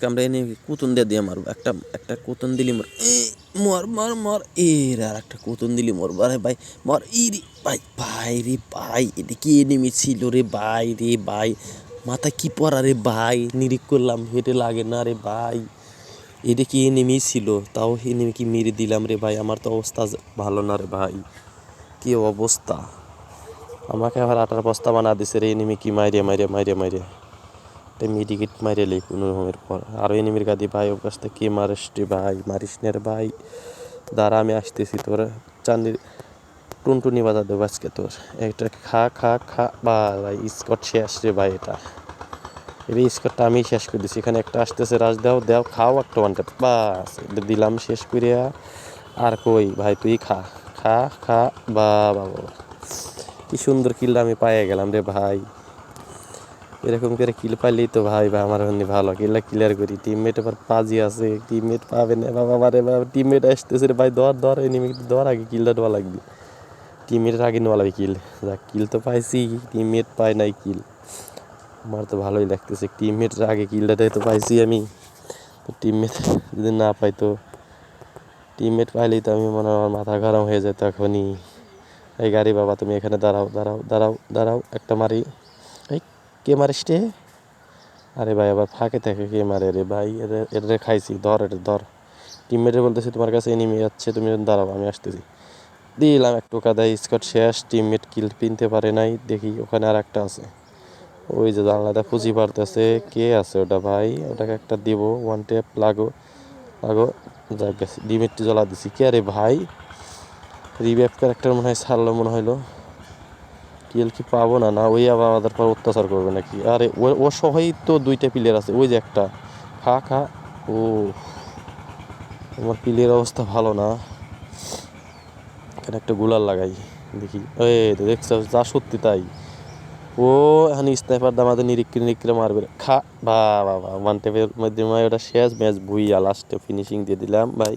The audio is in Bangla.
আজকে আমরা এনে কুতুন দিয়ে দিয়ে মারবো। একটা একটা কুতুন দিলি মর মর মর মর এ আর একটা কুতুন দিলি মর আরে ভাই, মর ই রে ভাই ভাই রে ভাই, এটা কি এনিমি ছিল রে ভাই রে ভাই? মাথা কি পড়া রে ভাই? নিরিক করলাম, হেঁটে লাগে না রে ভাই। এটা কি এনিমি ছিল? তাও এনিমি কি মেরে দিলাম রে ভাই। আমার তো অবস্থা ভালো না রে ভাই। কি অবস্থা? আমাকে আবার আটার বস্তা বানা দিছে রে এনিমি কি মাইরে মাইরে মাইরে মাইরে। একটা মেডিকেট মাইরে লেই কোনো রকমের পর। আরও এনিমির গাদি ভাই, ওর কাছ থেকে মারিস ভাই? মারিস নে রে ভাই? দাঁড়া, আমি আসতেছি তোর। চান্দির টুনটুনি বাজা দেবো আজকে তোর। একটা খা খা খা। বা ভাই স্কট শেষ রে ভাই এটা। এই স্কটটা আমি শেষ করে দিছি। এখানে একটা আসতেছে রাজ দাও দাও, খাও, একটা ওয়ান ট্যাপ বাস, এটা দিলাম শেষ করিয়া আর কই ভাই, তুই খা। খা খা বা বাবা। কি সুন্দর কিলটা আমি পাইয়ে গেলাম রে ভাই। এরকম করে কিল পাইলেই তো ভাই বা আমার এমনি ভালো। কিলটা ক্লিয়ার করি। টিমমেট আবার পাজি আছে টিমমেট পাবে না। বাবা মারে, বাবা টিমমেট আসতেছে রে ভাই, ধর ধর এনিমি ধর, আগে কিলটা দেওয়া লাগবে। টিমমেটের আগে নেওয়া লাগবে কিল যাক কিল তো পাইছি টিমমেট পায় নাই কিল আমার তো ভালোই লাগতেছে। টিমমেটের আগে কিলটা তো পাইছি আমি। তো টিমমেট যদি না পাই তো টিমমেট পাইলেই তো আমি মনে হয় আমার মাথা গরম হয়ে যেত এখনই। এই গাড়ি বাবা, তুমি এখানে দাঁড়াও দাঁড়াও দাঁড়াও দাঁড়াও, একটা মারি। কে মারিস রে আরে ভাই, আবার ফাঁকে থাকে কে মারে রে ভাই? এদের খাইছি, ধর এটা ধর। টিমমেটে বলতেছি, তোমার কাছে এনিমি যাচ্ছে তুমি দাঁড়াও, আমি আসতেছি। দিলাম এক টোকা, দেয় স্কট শেষ টিমমেট কিল পিনতে পারে নাই, দেখি ওখানে আর একটা আছে। ওই যে জানলাটা পুঁজি পারতেছে, কে আছে ওটা ভাই? ওটাকে একটা দিব ওয়ান টেপ লাগো লাগো। যাক গেছে ডিমেটটি জ্বলা দিছি। কে আরে ভাই? রিভাইভ ক্যারেক্টার মনে হয় ছাড়লো মনে হইল। কিল কি পাবো না না, ওই আবার আমাদের পর অত্যাচার করবে নাকি? আরে, ও ও সহই তো দুইটা প্লেয়ার আছে, ওই যে একটা। খা খা, ও, আমার প্লেয়ার অবস্থা ভালো না। এখানে একটা গুলার লাগাই, দেখি। তো দেখছ, যা সত্যি তাই। ও, এখন স্নাইপার দামাতে নিরিক্কি নিরিক্কি মারবে। খা, বা বাবা ওয়ান টেপের মাধ্যমে ওটা শেষ ম্যাচ, ভুইয়া লাস্টে ফিনিশিং দিয়ে দিলাম, ভাই।